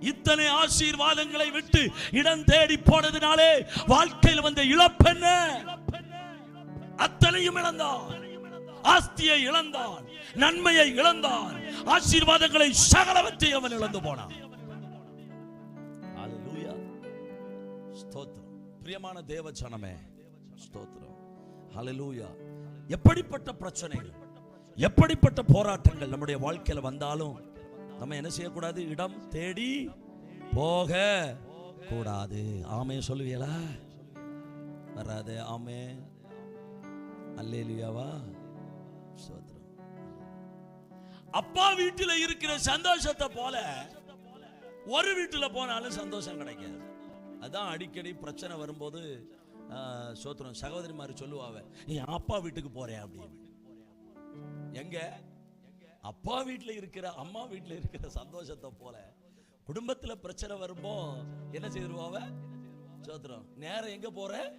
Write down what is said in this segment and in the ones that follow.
இத்தனை ஆசீர்வாதங்களை விட்டு இடம் தேடி போனதுனாலே வாழ்க்கையில் வந்த இழப்பென்ன அத்தனையும் இழந்தான். ஆஸ்தியை இழந்தான். நன்மையை இழந்தான். ஆசீர்வாதங்களை சகலவற்றை அவன் இழந்து போனான். ஸ்தோத்திரம். பிரியமான தேவ ஜனமே ஸ்தோத்திரம். ஹலலூயா எப்படிப்பட்ட பிரச்சனைகள்? எப்படிப்பட்ட போராட்டங்கள் நம்முடைய வாழ்க்கையில வந்தாலும் நம்ம என்ன செய்யக்கூடாது? இடம் தேடி போக கூடாது. ஆமே சொல்லுவீங்களா? வராது ஆமே. அல்லேலியாவா? ஸ்தோத்திரம் அப்பா வீட்டில் இருக்கிற சந்தோஷத்தை போல ஒரு வீட்டில் போனாலும் சந்தோஷம் கிடைக்காது. அதான் அடிக்கடி பிரச்சனை வரும்போது ஆஹ், சோத்திரம் சகோதரி மாதிரி சொல்லுவாவ நீ அப்பா வீட்டுக்கு போறேன் அப்படின்னு. எங்க? அப்பா வீட்டுல இருக்கிற அம்மா வீட்டுல இருக்கிற சந்தோஷத்தை போல குடும்பத்துல பிரச்சனை வரும்போ என்ன செய்திருவாவ சோத்திரம். நேரம் எங்க போற?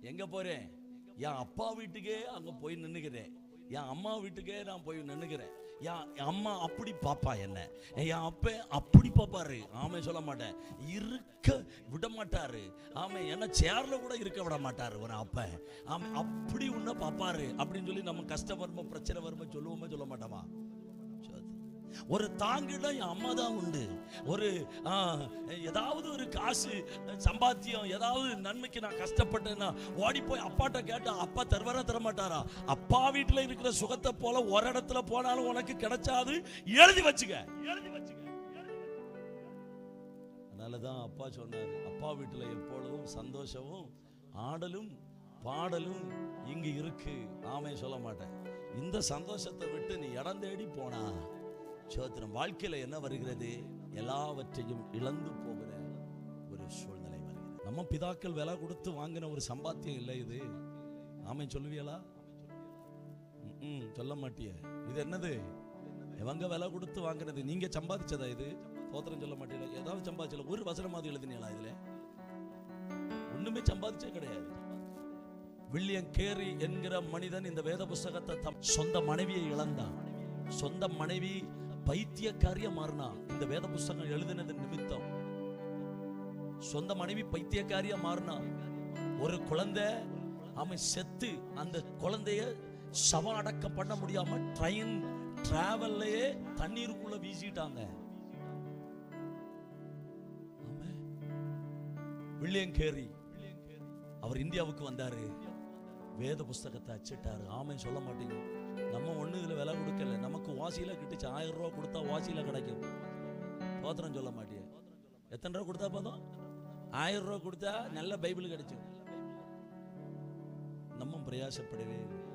எங்க போறேன் என் அப்பா வீட்டுக்கே அங்க போய் நின்னுக்கிறேன். என் அம்மா வீட்டுக்கே நான் போய் நின்னுக்கிறேன். என் அம்மா அப்படி பாப்பா என்ன? என் அப்ப அப்படி பாப்பாரு. ஆமே சொல்ல மாட்டேன். இருக்க விட மாட்டாரு ஆமே என்ன சேர்ல கூட இருக்க விட மாட்டாரு ஒரு அப்ப. ஆமே அப்படி உன்ன பாப்பாரு. அப்படின்னு சொல்லி நம்ம கஷ்டம் வருமோ பிரச்சனை வருமோ சொல்லுவோமே சொல்ல மாட்டோமா? ஒரு தாங்கிடம் என் அம்மா தான் உண்டு. ஒரு ஏதாவது ஒரு காசு சம்பாத்தியம் ஏதாவது நன்மைக்கு நான் கஷ்டப்பட்டேன்னா ஓடி போய் அப்பாட்ட கேட்டா அப்பா தருவாரா தர மாட்டாரா அப்பா வீட்டுல இருக்கிற சுகத்தை போல ஒரு இடத்துல போனாலும் உனக்கு கிடைச்சாது. எழுதி வச்சுக்க. எழுதி வச்சுக்க. அதனாலதான் அப்பா சொன்னார் அப்பா வீட்டுல எப்பொழுதும் சந்தோஷமும் ஆடலும் பாடலும் இங்கு இருக்கு. ஆமே சொல்ல மாட்டேன். இந்த சந்தோஷத்தை விட்டு நீ இடம் தேடி போனா சோத்திரம் வாழ்க்கையில என்ன வருகிறது? எல்லாவற்றையும் இழந்து போகிற ஒரு சூழ்நிலை வருகிறது. நம்ம பிதாக்கள் விலை கொடுத்து வாங்கின ஒரு சம்பாத்தியம் இல்லை இது. ஆமை சொல்லுவியலா ம்ம், சொல்ல மாட்டிய. இது என்னது? எவங்க விலை கொடுத்து வாங்கினது? நீங்க சம்பாதிச்சதா இது? சோத்திரம் சொல்ல மாட்டீங்களா? ஏதாவது சம்பாதிச்சல ஒரு வசனமாவது எழுதினீங்களா இதுல? ஒண்ணுமே சம்பாதிச்சே கிடையாது. வில்லியம் கேரி என்கிற மனிதன் இந்த வேத புஸ்தகத்தை தம் சொந்த மனைவியை இழந்தான். சொந்த மனைவி பைத்தியக்காரியா மாறினா இந்த வேத புஸ்தகம் எழுதினது நிமித்தம். சொந்த மனைவி பைத்தியக்காரியா மாறினா ஒரு குழந்தை அவன் செத்து அந்த குழந்தைய சவ அடக்கம் பண்ண முடியாம ட்ரெயின் டிராவல்லையே தண்ணீருக்குள்ள வீசிட்டாங்க. வில்லியம் கேரி அவர் இந்தியாவுக்கு வந்தாரு. வேத புஸ்தகத்தை அச்சிட்டாரு. ஆமை சொல்ல மாட்டீங்க. நம்ம ஒண்ணு இதில் விலை கொடுக்கல. நமக்கு வாசியில கிட்டுச்சு. ஆயிரம் ரூபா கொடுத்தா வாசியில் கிடைக்கும். தோத்திரம் சொல்ல மாட்டியே. எத்தனை ரூபா கொடுத்தா போதும்? ஆயிரம் ரூபா கொடுத்தா நல்ல பைபிள் கிடைக்கும் நம்ம பிரயாசப்படவே இல்லை